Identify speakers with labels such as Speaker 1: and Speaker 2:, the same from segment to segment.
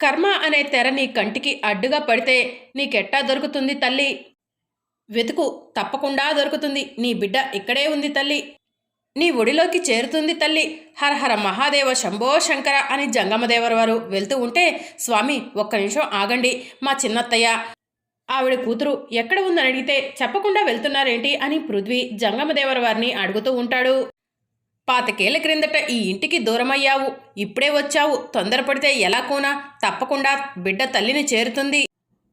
Speaker 1: కర్మ అనే తెర నీ కంటికి అడ్డుగా పడితే నీకెట్టా దొరుకుతుంది తల్లి? వెతుకు తప్పకుండా దొరుకుతుంది. నీ బిడ్డ ఇక్కడే ఉంది తల్లి. నీ ఒడిలోకి చేరుతుంది తల్లి. హరహర మహాదేవ శంభో శంకర అని జంగమదేవర వారు వెళ్తూ ఉంటే స్వామి ఒక్క నిమిషం ఆగండి. మా చిన్నత్తయ్య ఆవిడ కూతురు ఎక్కడ ఉందని అడిగితే చెప్పకుండా వెళ్తున్నారేంటి? అని పృథ్వీ జంగమదేవర వారిని అడుగుతూ ఉంటాడు. పాతికేళ్ళ క్రిందట ఈ ఇంటికి దూరమయ్యావు. ఇప్పుడే వచ్చావు. తొందరపడితే ఎలా కూనా? తప్పకుండా బిడ్డ తల్లిని చేరుతుంది.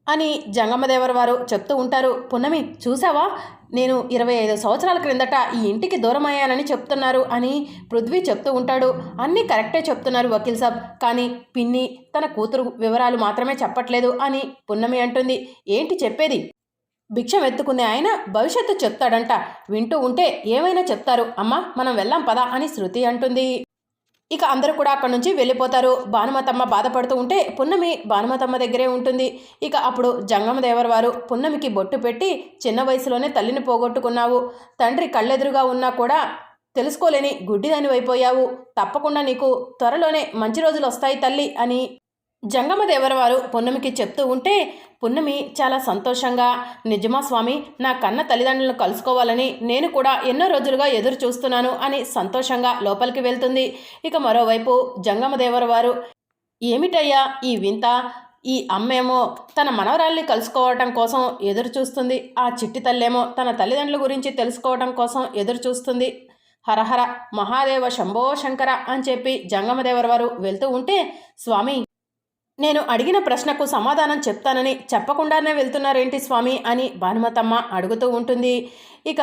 Speaker 1: అని జంగమదేవర వారు చెప్తూ ఉంటారు. పున్నమి చూసావా నేను ఇరవై ఐదు సంవత్సరాల క్రిందట ఈ ఇంటికి దూరమయ్యానని చెప్తున్నారు అని పృథ్వీ చెప్తూ ఉంటాడు. అన్నీ కరెక్టే చెప్తున్నారు వకీల్ సాబ్. కానీ పిన్ని తన కూతురు వివరాలు మాత్రమే చెప్పట్లేదు అని పున్నమి అంటుంది. ఏంటి చెప్పేది? భిక్షం ఎత్తుకునే ఆయన భవిష్యత్తు చెప్తాడంట. వింటూ ఉంటే ఏమైనా చెప్తారు. అమ్మా మనం వెళ్ళాం పదా అని శృతి అంటుంది. ఇక అందరూ కూడా అక్కడి నుంచి వెళ్ళిపోతారు. భానుమతమ్మ బాధపడుతూ ఉంటే పున్నమి భానుమతమ్మ దగ్గరే ఉంటుంది. ఇక అప్పుడు జంగమదేవర్ వారు పున్నమికి బొట్టు పెట్టి చిన్న వయసులోనే తల్లిని పోగొట్టుకున్నావు. తండ్రి కళ్ళెదురుగా ఉన్నా కూడా తెలుసుకోలేని గుడ్డిదానివైపోయావు. తప్పకుండా నీకు త్వరలోనే మంచి రోజులు వస్తాయి తల్లి అని జంగమదేవరవారు పున్నమికి చెప్తూ ఉంటే పున్నమి చాలా సంతోషంగా. నిజమా స్వామి? నా కన్న తల్లిదండ్రులను కలుసుకోవాలని నేను కూడా ఎన్నో రోజులుగా ఎదురు చూస్తున్నాను అని సంతోషంగా లోపలికి వెళ్తుంది. ఇక మరోవైపు జంగమదేవరవారు ఏమిటయ్యా ఈ వింత? ఈ అమ్మేమో తన మనవరాల్ని కలుసుకోవటం కోసం ఎదురు చూస్తుంది. ఆ చిట్టి తల్లేమో తన తల్లిదండ్రుల గురించి తెలుసుకోవటం కోసం ఎదురు చూస్తుంది. హరహర మహాదేవ శంభో శంకర అని చెప్పి జంగమదేవర వారు వెళ్తూ ఉంటే స్వామి నేను అడిగిన ప్రశ్నకు సమాధానం చెప్తానని చెప్పకుండానే వెళ్తున్నారేంటి స్వామి అని భానుమతమ్మ అడుగుతూ ఉంటుంది. ఇక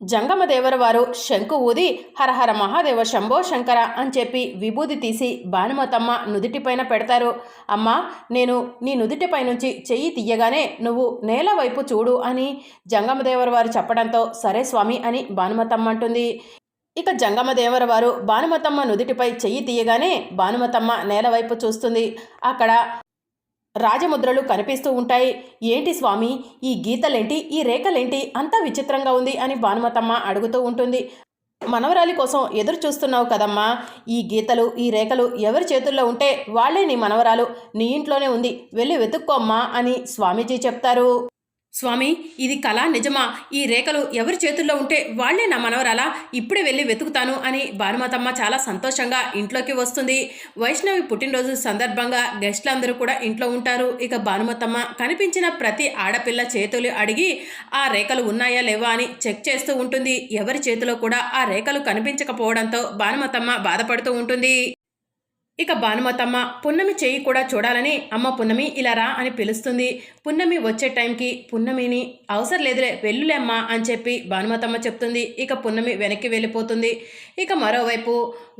Speaker 1: జంగమదేవర వారు శంకు ఊది హరహర మహాదేవ శంభో శంకర అని చెప్పి విభూది తీసి భానుమతమ్మ నుదుటిపైన పెడతారు. అమ్మా నేను నీ నుదుటిపై నుంచి చెయ్యి తీయగానే నువ్వు నేల వైపు చూడు అని జంగమదేవర వారు చెప్పడంతో సరే స్వామి అని భానుమతమ్మ అంటుంది. ఇక జంగమదేవరవారు భానుమతమ్మ నుదుటిపై చెయ్యి తీయగానే భానుమతమ్మ నేల వైపు చూస్తుంది. అక్కడ రాజముద్రలు కనిపిస్తూ ఉంటాయి. ఏంటి స్వామి ఈ గీతలేంటి ఈ రేఖలేంటి? అంతా విచిత్రంగా ఉంది అని భానుమతమ్మ అడుగుతూ ఉంటుంది. మనవరాలి కోసం ఎదురు చూస్తున్నావు కదమ్మా. ఈ గీతలు ఈ రేఖలు ఎవరి చేతుల్లో ఉంటే వాళ్ళే నీ మనవరాలు. నీ ఇంట్లోనే ఉంది. వెళ్ళి వెతుక్కోమ్మా అని స్వామీజీ చెప్తారు. స్వామి ఇది కళ నిజమా? ఈ రేఖలు ఎవరి చేతుల్లో ఉంటే వాళ్ళే నా మనవరాలా? ఇప్పుడే వెళ్ళి వెతుకుతాను అని భానుమతమ్మ చాలా సంతోషంగా ఇంట్లోకి వస్తుంది. వైష్ణవి పుట్టినరోజు సందర్భంగా గెస్టులందరూ కూడా ఇంట్లో ఉంటారు. ఇక భానుమతమ్మ కనిపించిన ప్రతి ఆడపిల్ల చేతులు అడిగి ఆ రేఖలు ఉన్నాయా లేవా? అని చెక్ చేస్తూ ఉంటుంది. ఎవరి చేతిలో కూడా ఆ రేఖలు కనిపించకపోవడంతో భానుమతమ్మ బాధపడుతూ ఉంటుంది. ఇక భానుమతమ్మ పున్నమి చెయ్యి కూడా చూడాలని అమ్మ పున్నమి ఇలా రా అని పిలుస్తుంది. పున్నమి వచ్చే టైంకి పున్నమిని అవసరం లేదులే వెళ్ళులేమ్మా అని చెప్పి భానుమతమ్మ చెప్తుంది. ఇక పున్నమి వెనక్కి వెళ్ళిపోతుంది. ఇక మరోవైపు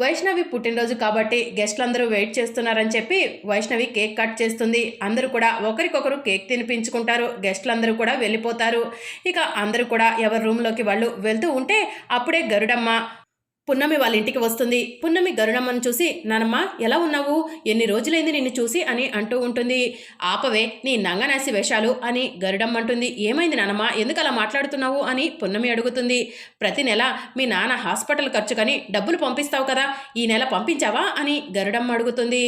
Speaker 1: వైష్ణవి పుట్టినరోజు కాబట్టి గెస్టులందరూ వెయిట్ చేస్తున్నారని చెప్పి వైష్ణవి కేక్ కట్ చేస్తుంది. అందరూ కూడా ఒకరికొకరు కేక్ తినిపించుకుంటారు. గెస్టులందరూ కూడా వెళ్ళిపోతారు. ఇక అందరూ కూడా ఎవరి రూమ్లోకి వాళ్ళు వెళ్తూ ఉంటే అప్పుడే గరుడమ్మ పున్నమి వాళ్ళ ఇంటికి వస్తుంది. పున్నమి గరుణమ్మను చూసి నానమ్మ ఎలా ఉన్నావు? ఎన్ని రోజులైంది నిన్ను చూసి? అని అంటూ ఉంటుంది. ఆపవే నీ నంగనాసి వేషాలు అని గరుడమ్మ అంటుంది. ఏమైంది నానమ్మ? ఎందుకు అలా మాట్లాడుతున్నావు? అని పున్నమి అడుగుతుంది. ప్రతి నెల మీ నాన్న హాస్పిటల్ ఖర్చుకని డబ్బులు పంపిస్తావు కదా? ఈ నెల పంపించావా? అని గరుడమ్మ అడుగుతుంది.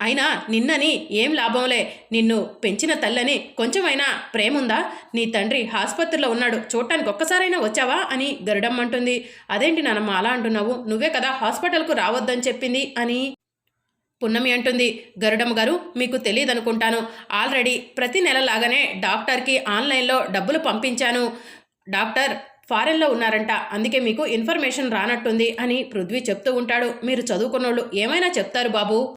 Speaker 1: అయినా నిన్నని ఏం లాభంలే? నిన్ను పెంచిన తల్లని కొంచెమైనా ప్రేముందా? నీ తండ్రి ఆసుపత్రిలో ఉన్నాడు. చూడటానికి ఒక్కసారైనా వచ్చావా? అని గరుడమ్మంటుంది. అదేంటి నానమ్మ అలా అంటున్నావు? నువ్వే కదా హాస్పిటల్కు రావద్దని చెప్పింది అని పున్నమి అంటుంది. గరుడమ్మ గారు మీకు తెలియదు అనుకుంటాను ఆల్రెడీ ప్రతి నెల లాగానే డాక్టర్కి ఆన్లైన్లో డబ్బులు పంపించాను. డాక్టర్ ఫారెన్లో ఉన్నారంట. అందుకే మీకు ఇన్ఫర్మేషన్ రానట్టుంది అని పృథ్వీ చెప్తూ ఉంటాడు. మీరు చదువుకున్నోళ్ళు ఏమైనా చెప్తారు బాబు?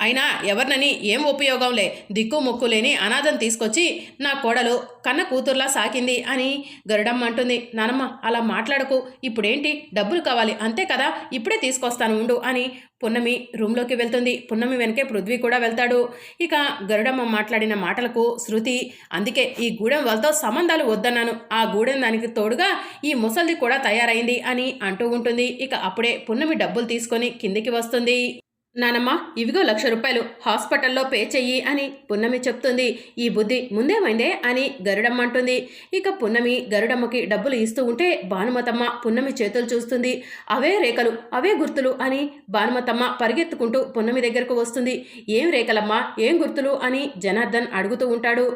Speaker 1: అయినా ఎవరినని ఏం ఉపయోగంలే దిక్కు ముక్కు లేని అనాథం తీసుకొచ్చి నా కోడలు కన్న కూతుర్లా సాకింది అని గరుడమ్మ అంటుంది. నానమ్మ అలా మాట్లాడకు. ఇప్పుడేంటి? డబ్బులు కావాలి. అంతే కదా? ఇప్పుడే తీసుకొస్తాను ఉండు అని పున్నమి రూమ్లోకి వెళ్తుంది. పున్నమి వెనకే పృథ్వీ కూడా వెళ్తాడు. ఇక గరుడమ్మ మాట్లాడిన మాటలకు శృతి అందుకే ఈ గూడెం వాళ్ళతో సంబంధాలు వద్దన్నాను. ఆ గూడెం దానికి తోడుగా ఈ ముసల్ది కూడా తయారైంది అని అంటూ ఉంటుంది. ఇక అప్పుడే పున్నమి డబ్బులు తీసుకొని కిందికి వస్తుంది. నానమ్మ ఇవిగో లక్ష రూపాయలు హాస్పిటల్లో పే చెయ్యి అని పున్నమి చెప్తుంది. ఈ బుద్ధి ముందేమైందే అని గరుడమ్మ అంటుంది. ఇక పున్నమి గరుడమ్మకి డబ్బులు ఇస్తూ ఉంటే భానుమతమ్మ పున్నమి చేతులు చూస్తుంది. అవే రేఖలు అవే గుర్తులు అని భానుమతమ్మ పరిగెత్తుకుంటూ పున్నమి దగ్గరకు వస్తుంది. ఏం రేఖలమ్మా ఏం గుర్తులు అని జనార్దన్ అడుగుతూ ఉంటాడు.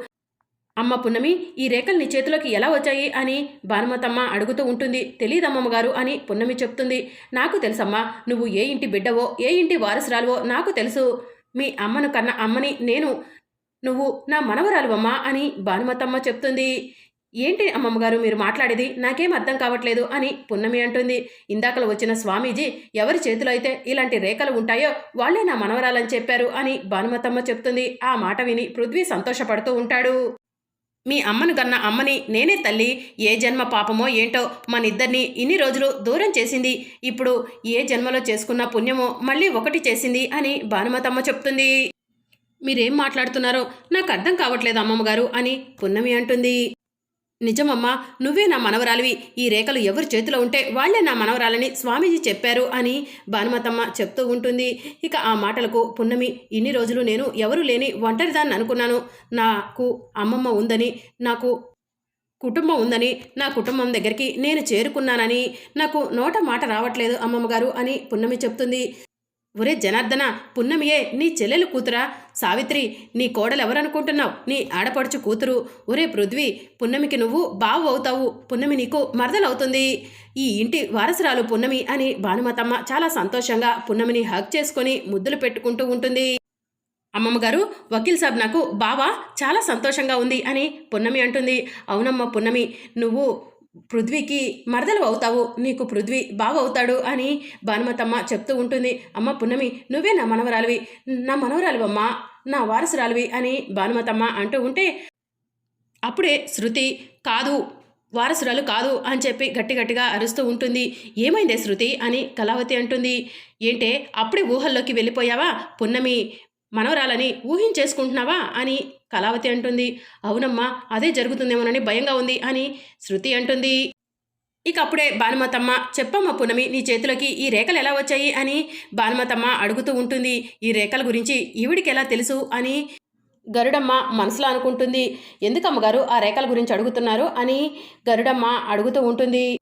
Speaker 1: అమ్మ పున్నమి ఈ రేఖలు నీ చేతిలోకి ఎలా వచ్చాయి అని భానుమతమ్మ అడుగుతూ ఉంటుంది. తెలియదమ్మమ్మగారు అని పున్నమి చెప్తుంది. నాకు తెలుసమ్మా నువ్వు ఏ ఇంటి బిడ్డవో ఏ ఇంటి వారసురాలువో నాకు తెలుసు. మీ అమ్మను కన్న అమ్మని నేను నువ్వు నా మనవరాలువమ్మా అని భానుమతమ్మ చెప్తుంది. ఏంటి అమ్మమ్మ గారు మీరు మాట్లాడేది? నాకేం అర్థం కావట్లేదు అని పున్నమి అంటుంది. ఇందాకలు వచ్చిన స్వామీజీ ఎవరి చేతిలో అయితే ఇలాంటి రేఖలు ఉంటాయో వాళ్ళే నా మనవరాలని చెప్పారు అని భానుమతమ్మ చెప్తుంది. ఆ మాట విని పృథ్వీ సంతోషపడుతూ ఉంటాడు. మీ అమ్మను కన్న అమ్మని నేనే తల్లి. ఏ జన్మ పాపమో ఏంటో మనిద్దరిని ఇన్ని రోజులు దూరం చేసింది. ఇప్పుడు ఏ జన్మలో చేసుకున్న పుణ్యమో మళ్ళీ ఒకటి చేసింది అని భానుమతమ్మ చెప్తుంది. మీరేం మాట్లాడుతున్నారో నాకు అర్థం కావట్లేదు అమ్మమ్మ గారు అని పున్నమి అంటుంది. నిజమమ్మా నువ్వే నా మనవరాలివి. ఈ రేఖలు ఎవరి చేతిలో ఉంటే వాళ్ళే నా మనవరాలని స్వామీజీ చెప్పారు అని భానుమతమ్మ చెప్తూ ఉంటుంది. ఇక ఆ మాటలకు పున్నమి ఇన్ని రోజులు నేను ఎవరు లేని ఒంటరిదాన్ని అనుకున్నాను. నాకు అమ్మమ్మ ఉందని నాకు కుటుంబం ఉందని నా కుటుంబం దగ్గరికి నేను చేరుకున్నానని నాకు నోట మాట రావట్లేదు అమ్మమ్మగారు అని పున్నమి చెప్తుంది. ఒరే జనార్దన పున్నమియే నీ చెల్లెలు కూతురా? సావిత్రి నీ కోడలు ఎవరనుకుంటున్నావు నీ ఆడపడుచు కూతురు. ఒరే పృథ్వీ పున్నమికి నువ్వు బావు అవుతావు. పున్నమి నీకు మరదలవుతుంది. ఈ ఇంటి వారసురాలు పున్నమి అని భానుమతమ్మ చాలా సంతోషంగా పున్నమిని హగ్ చేసుకొని ముద్దులు పెట్టుకుంటూ ఉంటుంది. అమ్మమ్మ గారు వకీల్ సాబ్ నాకు బావా చాలా సంతోషంగా ఉంది అని పున్నమి అంటుంది. అవునమ్మ పున్నమి నువ్వు పృథ్వీకి మరదలు అవుతావు నీకు పృథ్వీ బావవుతాడు అని భానుమతమ్మ చెప్తూ ఉంటుంది. అమ్మ పున్నమి నువ్వే నా మనవరాలివి. నా మనవరాలివమ్మా నా వారసురాలివి అని భానుమతమ్మ అంటూ ఉంటే అప్పుడే శృతి కాదు వారసురాలు కాదు అని చెప్పి గట్టి గట్టిగా అరుస్తూ ఉంటుంది. ఏమైందే శృతి అని కళావతి అంటుంది. ఏంటే అప్పుడే ఊహల్లోకి వెళ్ళిపోయావా? పున్నమి మనవరాలని ఊహించేసుకుంటున్నావా అని కళావతి అంటుంది. అవునమ్మా అదే జరుగుతుందేమోనని భయంగా ఉంది అని శృతి అంటుంది. ఇక అప్పుడే భానుమతమ్మ చెప్పమ్మ పునమి నీ చేతిలోకి ఈ రేఖలు ఎలా వచ్చాయి? అని భానుమతమ్మ అడుగుతూ ఉంటుంది. ఈ రేఖల గురించి ఈవిడికి ఎలా తెలుసు? అని గరుడమ్మ మనసులో అనుకుంటుంది. ఎందుకమ్మగారు ఆ రేఖల గురించి అడుగుతున్నారు? అని గరుడమ్మ అడుగుతూ ఉంటుంది.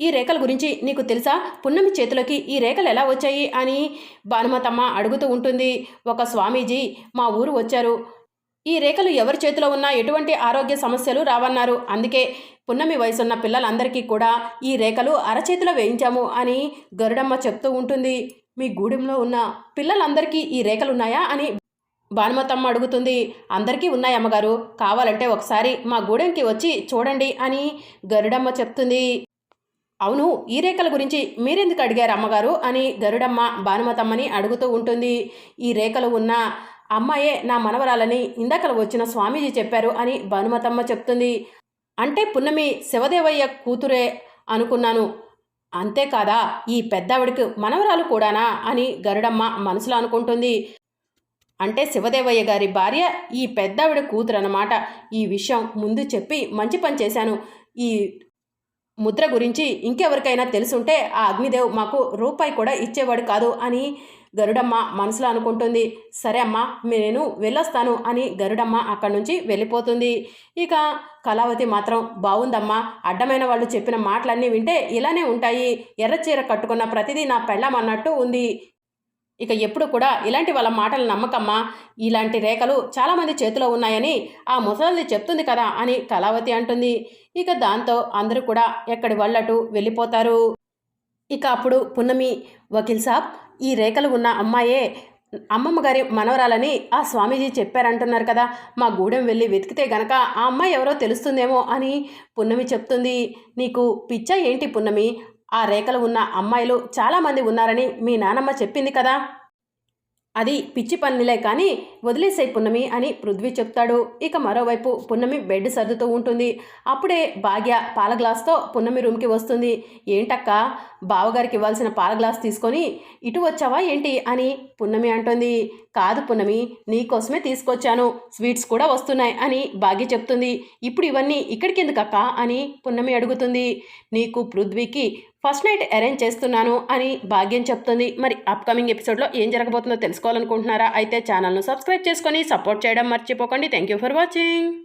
Speaker 1: ఈ రేఖల గురించి నీకు తెలుసా? పున్నమి చేతిలోకి ఈ రేఖలు ఎలా వచ్చాయి? అని భానుమతమ్మ అడుగుతూ ఉంటుంది. ఒక స్వామీజీ మా ఊరు వచ్చారు. ఈ రేఖలు ఎవరి చేతిలో ఉన్నా ఎటువంటి ఆరోగ్య సమస్యలు రావన్నారు. అందుకే పున్నమి వయసున్న పిల్లలందరికీ కూడా ఈ రేఖలు అరచేతిలో వేయించాము అని గరుడమ్మ చెప్తూ ఉంటుంది. మీ గూడెంలో ఉన్న పిల్లలందరికీ ఈ రేఖలు ఉన్నాయా అని భానుమతమ్మ అడుగుతుంది. అందరికీ ఉన్నాయి అమ్మగారు. కావాలంటే ఒకసారి మా గూడెంకి వచ్చి చూడండి అని గరుడమ్మ చెప్తుంది. అవును ఈ రేఖల గురించి మీరెందుకు అడిగారు అమ్మగారు అని గరుడమ్మ భానుమతమ్మని అడుగుతూ ఉంటుంది. ఈ రేఖలు ఉన్న అమ్మాయే నా మనవరాలని ఇందాకలు వచ్చిన స్వామీజీ చెప్పారు అని భానుమతమ్మ చెప్తుంది. అంటే పున్నమి శివదేవయ్య కూతురే అనుకున్నాను. అంతేకాదా ఈ పెద్దావిడికి మనవరాలు కూడానా అని గరుడమ్మ మనసులో అనుకుంటుంది. అంటే శివదేవయ్య గారి భార్య ఈ పెద్దావిడ కూతురు అన్నమాట ఈ విషయం ముందు చెప్పి మంచి పని చేశాను. ఈ ముద్ర గురించి ఇంకెవరికైనా తెలుసుంటే ఆ అగ్నిదేవ్ మాకు రూపాయి కూడా ఇచ్చేవాడు కాదు అని గరుడమ్మ మనసులో అనుకుంటుంది సరే అమ్మా నేను వెళ్ళొస్తాను అని గరుడమ్మ అక్కడి నుంచి వెళ్ళిపోతుంది. ఇక కళావతి మాత్రం బాగుందమ్మా అడ్డమైన వాళ్ళు చెప్పిన మాటలన్నీ వింటే ఇలానే ఉంటాయి. ఎర్రచీర కట్టుకున్న ప్రతిదీ నా పెళ్ళం అన్నట్టు ఉంది. ఇక ఎప్పుడు కూడా ఇలాంటి వాళ్ళ మాటలు నమ్మకమ్మా. ఇలాంటి రేఖలు చాలామంది చేతిలో ఉన్నాయని ఆ ముసలిది చెప్తుంది కదా అని కళావతి అంటుంది. ఇక దాంతో అందరూ కూడా ఎక్కడి వాళ్ళటు వెళ్ళిపోతారు. ఇక అప్పుడు పున్నమి వకీల్ సాబ్ ఈ రేఖలు ఉన్న అమ్మాయే అమ్మమ్మ గారి మనవరాలని ఆ స్వామీజీ చెప్పారంటున్నారు కదా. మా గూడెం వెళ్ళి వెతికితే గనక ఆ అమ్మాయి ఎవరో తెలుస్తుందేమో అని పున్నమి చెప్తుంది. నీకు పిచ్చ ఏంటి పున్నమి? ఆ రేఖలు ఉన్న అమ్మాయిలు చాలామంది ఉన్నారని మీ నానమ్మ చెప్పింది కదా. అది పిచ్చి పన్నిలే కానీ వదిలేసే పున్నమి అని పృథ్వీ చెప్తాడు. ఇక మరోవైపు పున్నమి బెడ్ సర్దుతూ ఉంటుంది. అప్పుడే భాగ్య పాల గ్లాస్తో పున్నమి రూమ్కి వస్తుంది. ఏంటక్క? బావగారికి ఇవ్వాల్సిన పాల గ్లాస్ తీసుకొని ఇటు వచ్చావా ఏంటి అని పున్నమి అంటుంది. కాదు పున్నమి నీకోసమే తీసుకొచ్చాను. స్వీట్స్ కూడా వస్తున్నాయి అని భాగ్య చెప్తుంది. ఇప్పుడు ఇవన్నీ ఇక్కడికి ఎందుకక్క అని పున్నమి అడుగుతుంది. నీకు పృథ్వీకి ఫస్ట్ నైట్ అరేంజ్ చేస్తున్నాను అని భాగ్యం చెప్తుంది. మరి అప్కమింగ్ ఎపిసోడ్లో ఏం జరగబోతుందో తెలుసుకోవాలనుకుంటున్నారా? అయితే ఛానల్ను సబ్స్క్రైబ్ చేసుకొని సపోర్ట్ చేయడం మర్చిపోకండి. Thank you for watching.